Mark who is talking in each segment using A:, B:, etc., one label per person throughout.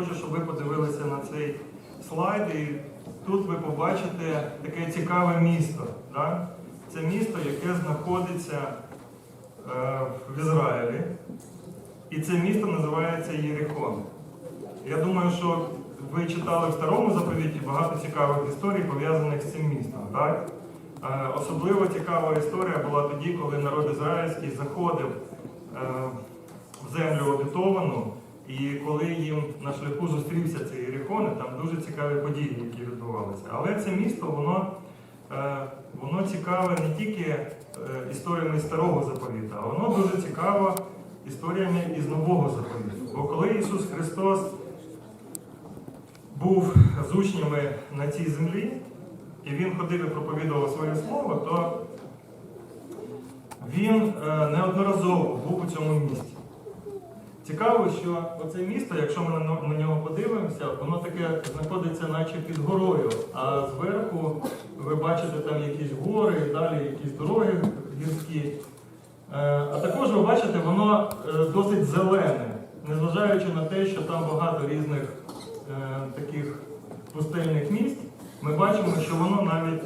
A: хочу, щоб ви подивилися на цей слайд. І тут ви побачите таке цікаве місто. Да? Це місто, яке знаходиться е, в Ізраїлі. І це місто називається Єрихон. Я думаю, що ви читали в старому заповіті багато цікавих історій, пов'язаних з цим містом. Так? Е, Особливо цікава історія була тоді, коли народ ізраїльський заходив е, в землю обітовану, і коли їм на шляху зустрівся цей Єрихон, там дуже цікаві події, які відбувалися. Але це місто, воно, е, воно цікаве не тільки е, історіями старого заповіта, а воно дуже цікаво історіями із нового заповіту. Бо коли Ісус Христос був з учнями на цій землі, і він ходив і проповідував своє слово, то він е, неодноразово був у цьому місті. Цікаво, що оце місто, якщо ми на, нього подивимося, воно таке знаходиться наче під горою, а зверху ви бачите там якісь гори, далі якісь дороги гірські. Е, А також ви бачите, воно е, досить зелене, незважаючи на те, що там багато різних е, таких пустельних місць, ми бачимо, що воно навіть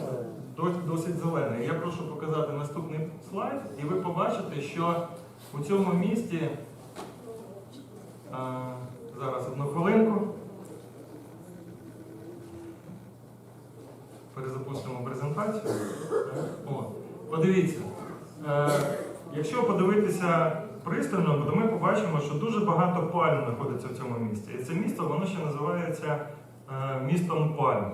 A: досить, зелене. Я прошу показати наступний слайд, і ви побачите, що у цьому місті зараз одну хвилинку. Перезапустимо презентацію. О, подивіться. Е, якщо подивитися пристально, то ми побачимо, що дуже багато пальм знаходиться в цьому місті. І це місто воно ще називається е, містом пальм.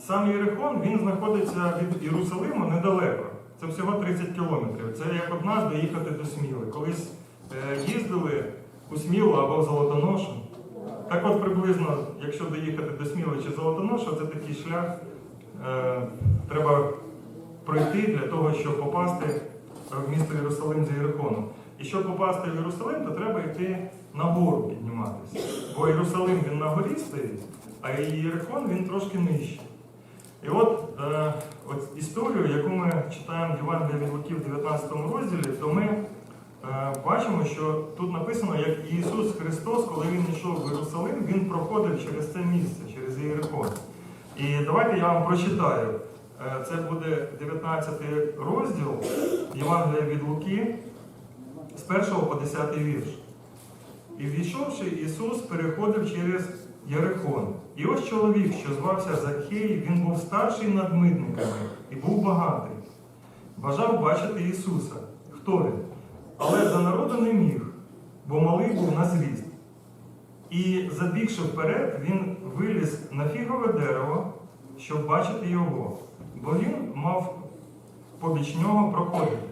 A: Сам Єрихон він знаходиться від Єрусалиму недалеко. Це всього 30 кілометрів. Це як од нас доїхати до Сміли. Колись е, їздили у Смілу або в Золотоношу. Так от приблизно, якщо доїхати до Сміли чи Золотоношу, це такий шлях е, треба пройти для того, щоб попасти в місто Єрусалим з Єрихону. І щоб попасти в Єрусалим, то треба йти на гору підніматися. Бо Єрусалим він на горі стоїть, а Єрихон він трошки нижче. І от, е, от історію, яку ми читаємо в Євангелії від Луки в 19 розділі, то ми бачимо, що тут написано, як Ісус Христос, коли Він йшов в Єрусалим, Він проходив через це місце, через Єрихон. І давайте я вам прочитаю. Е, Це буде 19 розділ Євангелія від Луки з 1 по 10 вірш. І війшовши, Ісус переходив через Єрихон. І ось чоловік, що звався Закхей, він був старший над митниками і був багатий. Бажав бачити Ісуса. Хто він? Але за народу не міг, бо малий був на зріст. І забігши вперед, він виліз на фігове дерево, щоб бачити його, бо він мав побіч нього проходити.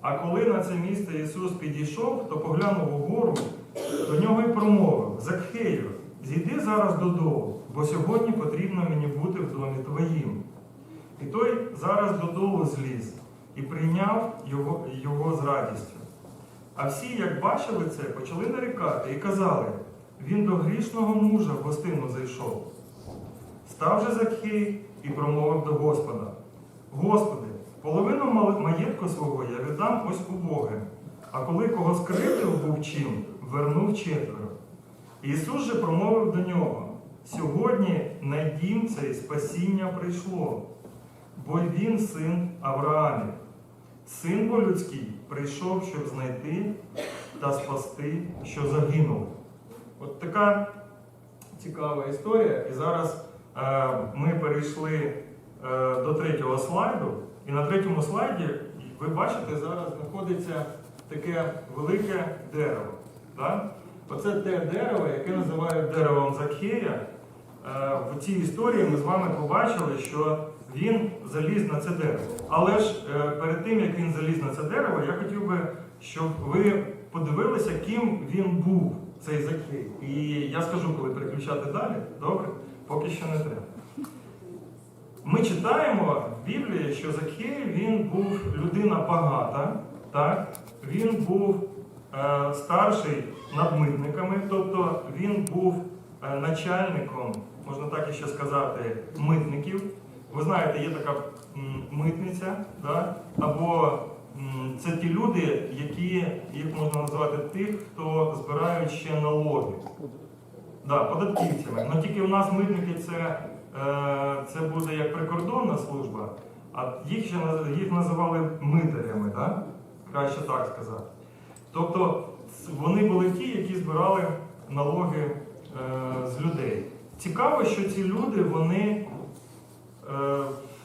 A: А коли на це місце Ісус підійшов, то поглянув угору, до нього й промовив: Закхею, зійди зараз додолу, бо сьогодні потрібно мені бути в домі твоїм. І той зараз додолу зліз і прийняв його, його з радістю. А всі, як бачили це, почали нарікати і казали: він до грішного мужа в гостину зайшов. Став же Закхей і промовив до Господа: Господи, половину маєтку свого я віддам ось убогим, а коли кого скривдив був чим, вернув четверо. Ісус же промовив до нього: Сьогодні на цей спасіння прийшло, бо він син Авраамів. Син бо людський прийшов, щоб знайти та спасти, що загинув. От така цікава історія. І зараз е, ми перейшли е, до третього слайду. І на третьому слайді ви бачите, зараз знаходиться таке велике дерево. Так? Оце те дерево, яке називають деревом Закхея. Е, В цій історії ми з вами побачили, що він заліз на це дерево. Але ж е, перед тим, як він заліз на це дерево, я хотів би, щоб ви подивилися, ким він був, цей Закхей. І я скажу, коли переключати далі. Добре? Поки що не треба. Ми читаємо в Біблії, що Закхей він був людина багата, так? він був е, старший над митниками, тобто він був е, начальником, можна так ще сказати, митників. Ви знаєте, є така митниця, да? або це ті люди, які їх можна назвати тих, хто збирають ще налоги. Да, податківцями. Ну тільки у нас митники це, е, це буде як прикордонна служба, а їх ще їх називали митарями, да? краще так сказати. Тобто вони були ті, які збирали налоги е, з людей. Цікаво, що ці люди вони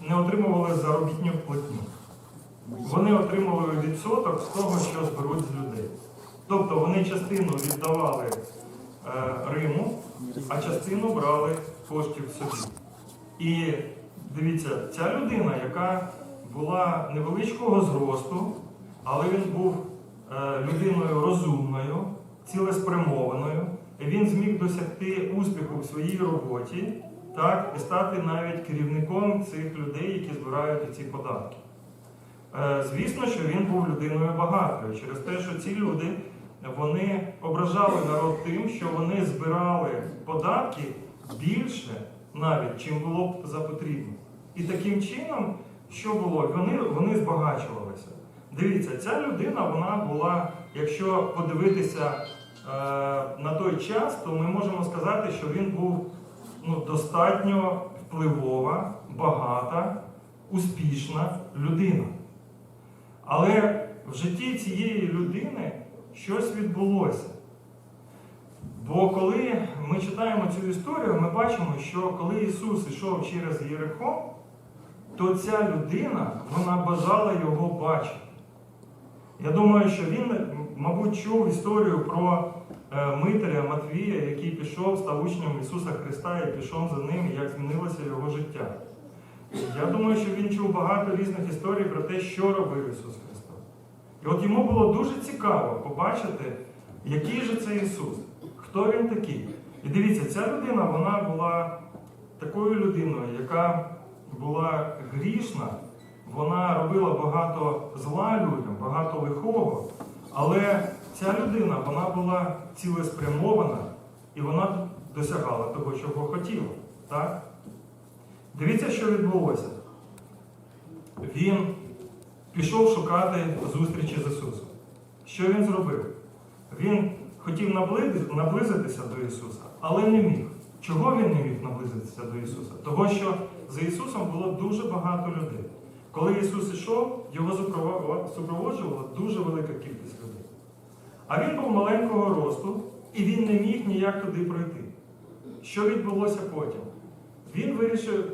A: не отримували заробітну платню. Вони отримували відсоток з того, що зберуть з людей. Тобто вони частину віддавали е, Риму, а частину брали коштів собі. І дивіться, ця людина, яка була невеличкого зросту, але він був е, людиною розумною, цілеспрямованою, він зміг досягти успіху в своїй роботі, так, і стати навіть керівником цих людей, які збирають ці податки. Е, Звісно, що він був людиною багатою через те, що ці люди вони ображали народ тим, що вони збирали податки більше навіть, чим було б за потрібно. І таким чином, що було? Вони, вони збагачувалися. Дивіться, ця людина вона була, якщо подивитися е, на той час, то ми можемо сказати, що він був ну, достатньо впливова, багата, успішна людина. Але в житті цієї людини щось відбулося. Бо коли ми читаємо цю історію, ми бачимо, що коли Ісус йшов через Єрихон, то ця людина вона бажала його бачити. Я думаю, що він, мабуть, чув історію про е, Митаря Матвія, який пішов, став учнем Ісуса Христа і пішов за ним, як змінилося його життя. Я думаю, що він чув багато різних історій про те, що робив Ісус Христос. І от йому було дуже цікаво побачити, який же це Ісус, хто він такий. І дивіться, ця людина вона була такою людиною, яка була грішна, вона робила багато зла людям, багато лихого, але ця людина вона була цілеспрямована і вона досягала того, чого хотіла. Так? Дивіться, що відбулося. Він пішов шукати зустрічі з Ісусом. Що він зробив? Він хотів наблизитися до Ісуса, але не міг. Чого він не міг наблизитися до Ісуса? Того, що за Ісусом було дуже багато людей. Коли Ісус ішов, його супроводжувала дуже велика кількість людей. А він був маленького росту, і він не міг ніяк туди пройти. Що відбулося потім? Він вирішив,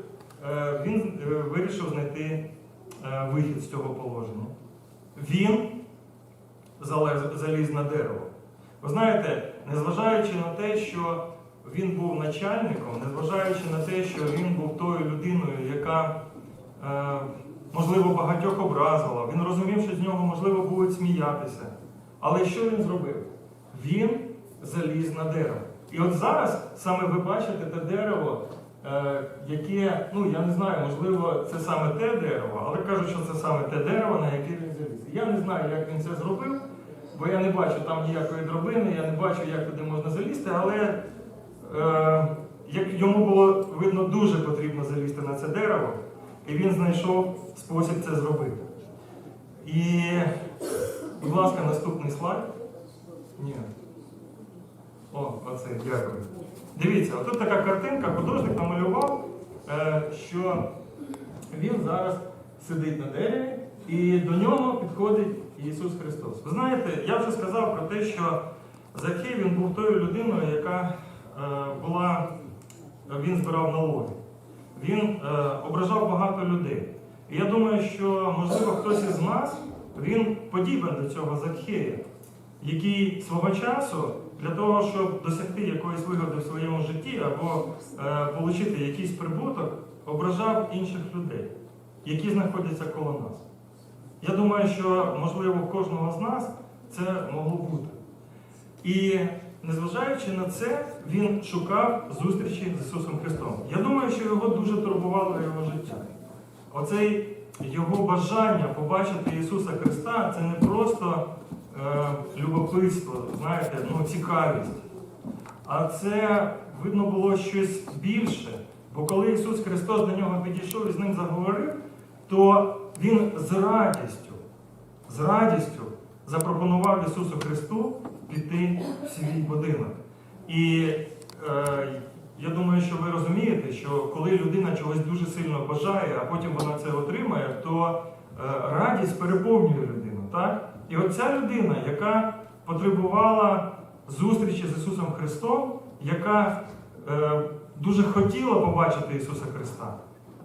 A: е, він е, вирішив знайти е, вихід з цього положення. Він заліз на дерево. Ви знаєте, незважаючи на те, що він був начальником, незважаючи на те, що він був тою людиною, яка, можливо, багатьох образила, він розумів, що з нього, можливо, будуть сміятися. Але що він зробив? Він заліз на дерево. І от зараз саме ви бачите те дерево, е, яке, ну я не знаю, можливо, це саме те дерево, але кажуть, що це саме те дерево, на яке він заліз. Я не знаю, як він це зробив, бо я не бачу там ніякої дробини, я не бачу, як туди можна залізти, але е, як йому було видно, дуже потрібно залізти на це дерево, і він знайшов спосіб це зробити. І, будь ласка, наступний слайд. Ні. О, оце, дякую. Дивіться, тут така картинка, художник намалював, е, що він зараз сидить на дереві і до нього підходить Ісус Христос. Ви знаєте, я вже сказав про те, що Закхей він був тою людиною, яка е, була, він збирав налоги. Він е, ображав багато людей. І я думаю, що, можливо, хтось із нас він подібен до цього Закхея, який свого часу для того, щоб досягти якоїсь вигоди в своєму житті або е, отримати якийсь прибуток, ображав інших людей, які знаходяться коло нас. Я думаю, що можливо кожного з нас це могло бути. І незважаючи на це, він шукав зустрічі з Ісусом Христом. Я думаю, що його дуже турбувало його життя. Оцей його бажання побачити Ісуса Христа це не просто е, любопитство, знаєте, ну, цікавість. А це видно було щось більше. Бо коли Ісус Христос до нього підійшов і з ним заговорив, то Він з радістю, з радістю запропонував Ісусу Христу піти в свій будинок. І е, я думаю, що ви розумієте, що коли людина чогось дуже сильно бажає, а потім вона це отримає, е, радість переповнює людину. Так? І оця людина, яка потребувала зустрічі з Ісусом Христом, яка е, дуже хотіла побачити Ісуса Христа,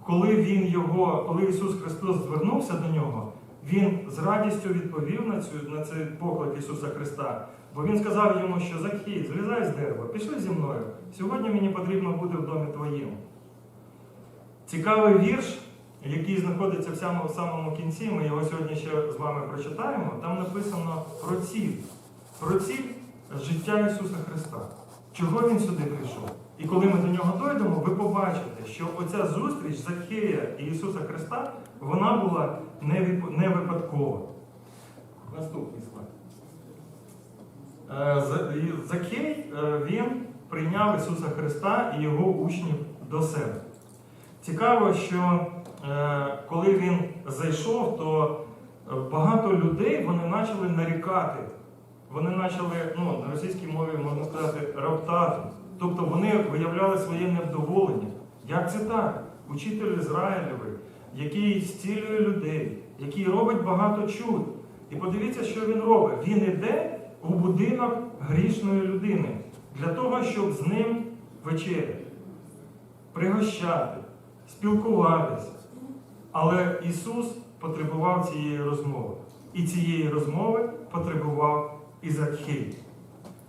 A: коли він його, коли Ісус Христос звернувся до нього, він з радістю відповів на цю на цей поклик Ісуса Христа. Бо він сказав йому, що Закхій, злізай з дерева, пішли зі мною. Сьогодні мені потрібно бути в домі твоїм. Цікавий вірш, який знаходиться в самому, в самому кінці, ми його сьогодні ще з вами прочитаємо. Там написано про ціль, про ціль життя Ісуса Христа. Чого Він сюди прийшов? І коли ми до нього дойдемо, ви побачите, що оця зустріч Закхея і Ісуса Христа, вона була не вип- не випадкова. Наступний слайд. Е, З- і Закхей, е, він прийняв Ісуса Христа і його учнів до себе. Цікаво, що коли він зайшов, то е, багато людей вони почали нарікати. Вони почали, ну, на російській мові можна сказати, роптати. Тобто вони виявляли своє невдоволення. Як це так? Учитель Ізраїлевий, який зцілює людей, який робить багато чуд. І подивіться, що він робить. Він іде у будинок грішної людини для того, щоб з ним вечеряти, пригощати, спілкуватися. Але Ісус потребував цієї розмови. І цієї розмови потребував і Закхей.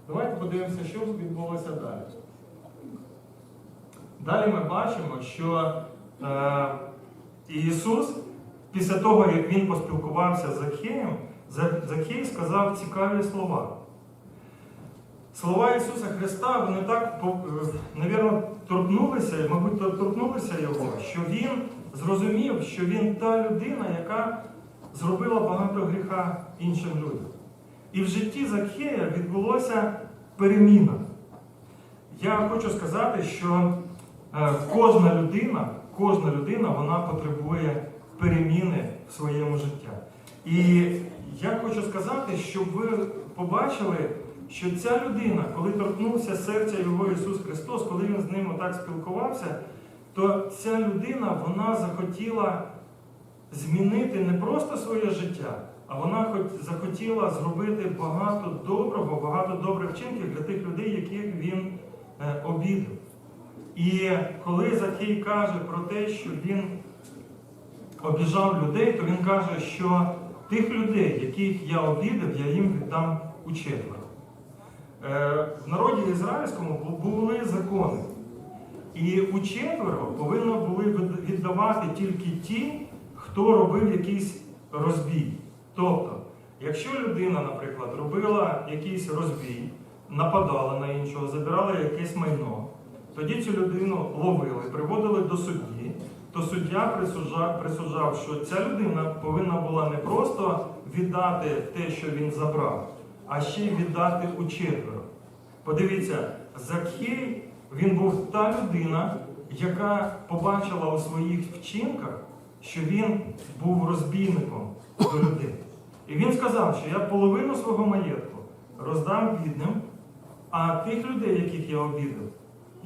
A: Давайте подивимося, що відбулося далі. Далі ми бачимо, що е, Ісус, після того, як Він поспілкувався з Закхеєм, За- Закхей сказав цікаві слова. Слова Ісуса Христа, вони так, мабуть, торкнулися, мабуть, торкнулися його, що він зрозумів, що він та людина, яка зробила багато гріха іншим людям. І в житті Закхея відбулося переміна. Я хочу сказати, що е, кожна людина, кожна людина вона потребує переміни в своєму житті. І я хочу сказати, щоб ви побачили, що ця людина, коли торкнувся серця його Ісус Христос, коли він з ним отак спілкувався, то ця людина вона захотіла змінити не просто своє життя, а вона захотіла зробити багато доброго, багато добрих вчинків для тих людей, яких він е, обідав. І коли Закій каже про те, що він обіжав людей, то він каже, що тих людей, яких я обідав, я їм віддам у четверо. Е, В народі ізраїльському були закони. І у четверо повинні були віддавати тільки ті, хто робив якийсь розбій. Тобто, якщо людина, наприклад, робила якийсь розбій, нападала на іншого, забирала якесь майно, тоді цю людину ловили, приводили до судді, то суддя присуджав, присуджав, що ця людина повинна була не просто віддати те, що він забрав, а ще й віддати у четверо. Подивіться, Закхей, він був та людина, яка побачила у своїх вчинках, що він був розбійником до людей. І він сказав, що я половину свого маєтку роздам бідним, а тих людей, яких я обідав,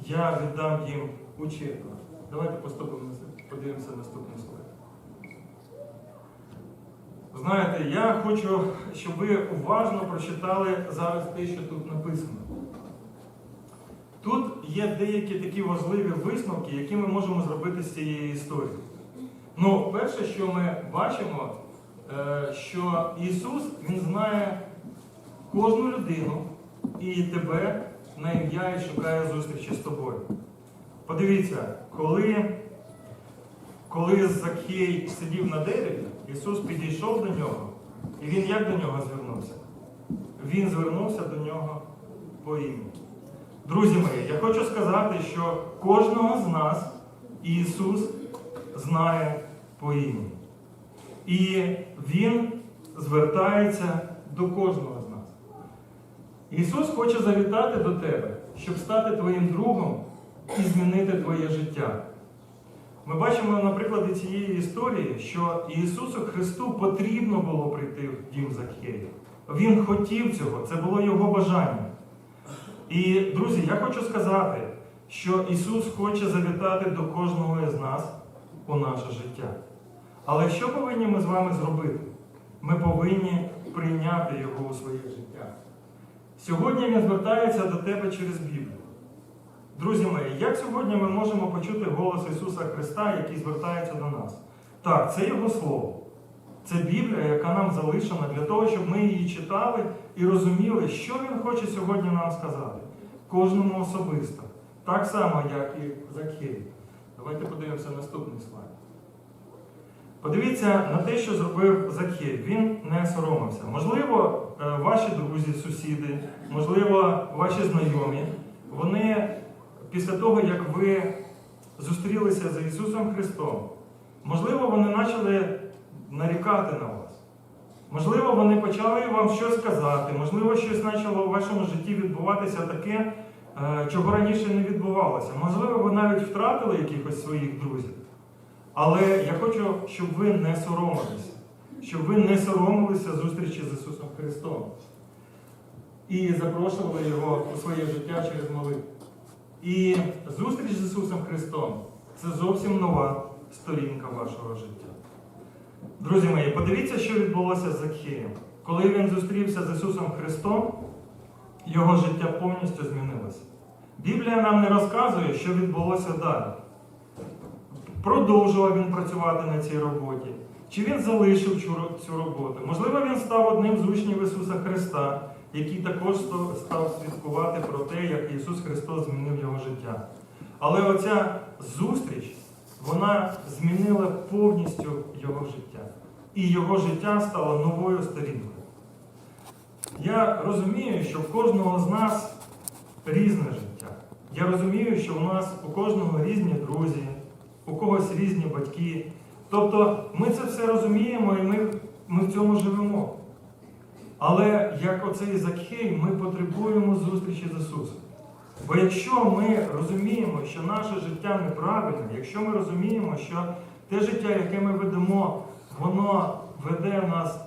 A: я віддам їм у четверо. Давайте поступимо, подивимося наступний слайд. Знаєте, я хочу, щоб ви уважно прочитали зараз те, що тут написано. Тут є деякі такі важливі висновки, які ми можемо зробити з цієї історії. Ну, перше, що ми бачимо, е, що Ісус Він знає кожну людину і тебе на ім'я і шукає зустрічі з тобою. Подивіться, коли, коли Закхей сидів на дереві, Ісус підійшов до нього, і Він як до нього звернувся? Він звернувся до нього по імені. Друзі мої, я хочу сказати, що кожного з нас Ісус знає по імені. І Він звертається до кожного з нас. Ісус хоче завітати до тебе, щоб стати твоїм другом і змінити твоє життя. Ми бачимо на прикладі цієї історії, що Ісусу Христу потрібно було прийти в дім Закхея. Він хотів цього, це було його бажання. І, друзі, я хочу сказати, що Ісус хоче завітати до кожного із нас у наше життя. Але що повинні ми з вами зробити? Ми повинні прийняти Його у своє життя. Сьогодні Він звертається до тебе через Біблію. Друзі мої, як сьогодні ми можемо почути голос Ісуса Христа, який звертається до нас? Так, це Його Слово. Це Біблія, яка нам залишена для того, щоб ми її читали і розуміли, що Він хоче сьогодні нам сказати. Кожному особисто. Так само, як і Закхей. Давайте подивимося наступний слайд. Подивіться на те, що зробив Закхей. Він не соромився. Можливо, е, ваші друзі, сусіди, можливо, ваші знайомі, вони після того, як ви зустрілися з Ісусом Христом, можливо, вони почали нарікати на вас. Можливо, вони почали вам щось казати, можливо, щось почало у вашому житті відбуватися таке, е, чого раніше не відбувалося. Можливо, ви навіть втратили якихось своїх друзів. Але я хочу, щоб ви не соромилися, щоб ви не соромилися зустрічі з Ісусом Христом і запрошували Його у своє життя через молитву. І зустріч з Ісусом Христом це зовсім нова сторінка вашого життя. Друзі мої, подивіться, що відбулося з Закхеєм. Коли він зустрівся з Ісусом Христом, його життя повністю змінилося. Біблія нам не розказує, що відбулося далі. Продовжував він працювати на цій роботі, чи він залишив цю роботу. Можливо, він став одним з учнів Ісуса Христа, який також став свідкувати про те, як Ісус Христос змінив його життя. Але оця зустріч, вона змінила повністю його життя. І його життя стало новою сторінкою. Я розумію, що в кожного з нас різне життя. Я розумію, що у нас у кожного різні друзі, у когось різні батьки. Тобто ми це все розуміємо і ми, ми в цьому живемо. Але як оцей Закхей, ми потребуємо зустрічі з Ісусом. Бо якщо ми розуміємо, що наше життя неправильне, якщо ми розуміємо, що те життя, яке ми ведемо, воно веде нас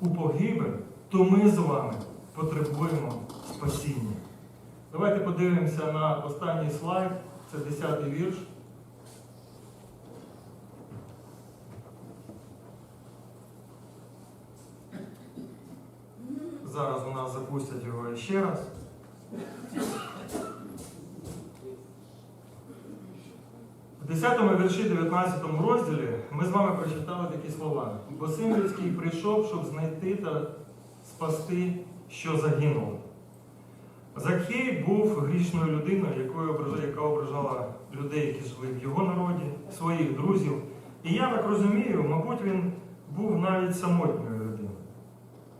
A: у погибель, то ми з вами потребуємо спасіння. Давайте подивимося на останній слайд, це 10-й вірш. Зараз у нас запустять його ще раз. В 10 вірші 19 розділі ми з вами прочитали такі слова. Бо син людський прийшов, щоб знайти та спасти, що загинуло. Закхей був грішною людиною, якою яка ображала людей, які жили в його народі, своїх друзів. І я так розумію, мабуть, він був навіть людиною.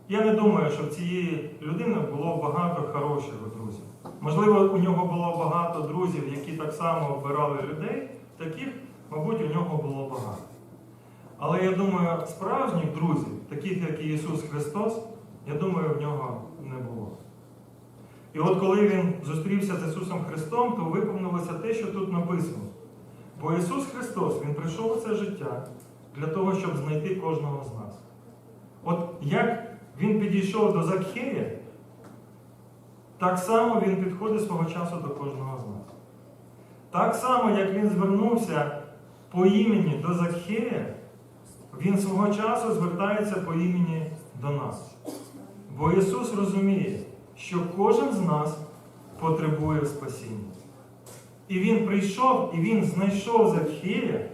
A: Я не думаю, що в цієї людини було багато хороших друзів. Можливо, у нього було багато друзів, які так само обирали людей, таких, мабуть, у нього було багато. Але я думаю, справжніх друзів, таких як і Ісус Христос, я думаю, в нього не було. І от коли він зустрівся з Ісусом Христом, то виповнилося те, що тут написано. Бо Ісус Христос, Він прийшов у це життя для того, щоб знайти кожного з нас. От як він підійшов до Закхея, так само він підходить свого часу до кожного з нас. Так само, як він звернувся по імені до Закхея, він свого часу звертається по імені до нас. Бо Ісус розуміє, що кожен з нас потребує спасіння. І Він прийшов, і Він знайшов Закхея,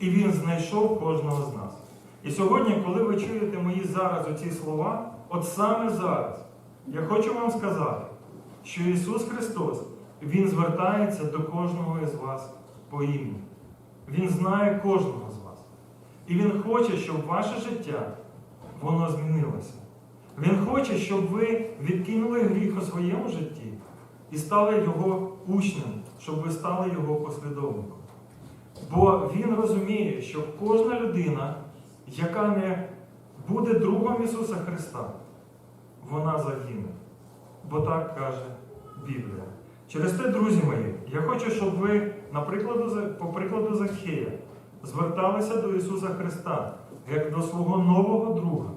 A: і Він знайшов кожного з нас. І сьогодні, коли ви чуєте мої зараз оці слова, от саме зараз, я хочу вам сказати, що Ісус Христос, Він звертається до кожного із вас по імені. Він знає кожного з вас. І Він хоче, щоб ваше життя воно змінилося. Він хоче, щоб ви відкинули гріх у своєму житті і стали його учнем, щоб ви стали його послідовником. Бо він розуміє, що кожна людина, яка не буде другом Ісуса Христа, вона загине. Бо так каже Біблія. Через те, друзі мої, я хочу, щоб ви, на прикладу, по прикладу Закхея, зверталися до Ісуса Христа як до свого нового друга,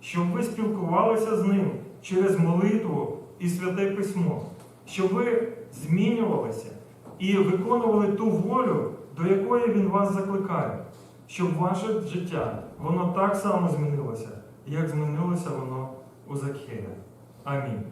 A: щоб ви спілкувалися з ним через молитву і Святе Письмо, щоб ви змінювалися і виконували ту волю, до якої Він вас закликає, щоб ваше життя воно так само змінилося, як змінилося воно у Закхея. Амінь.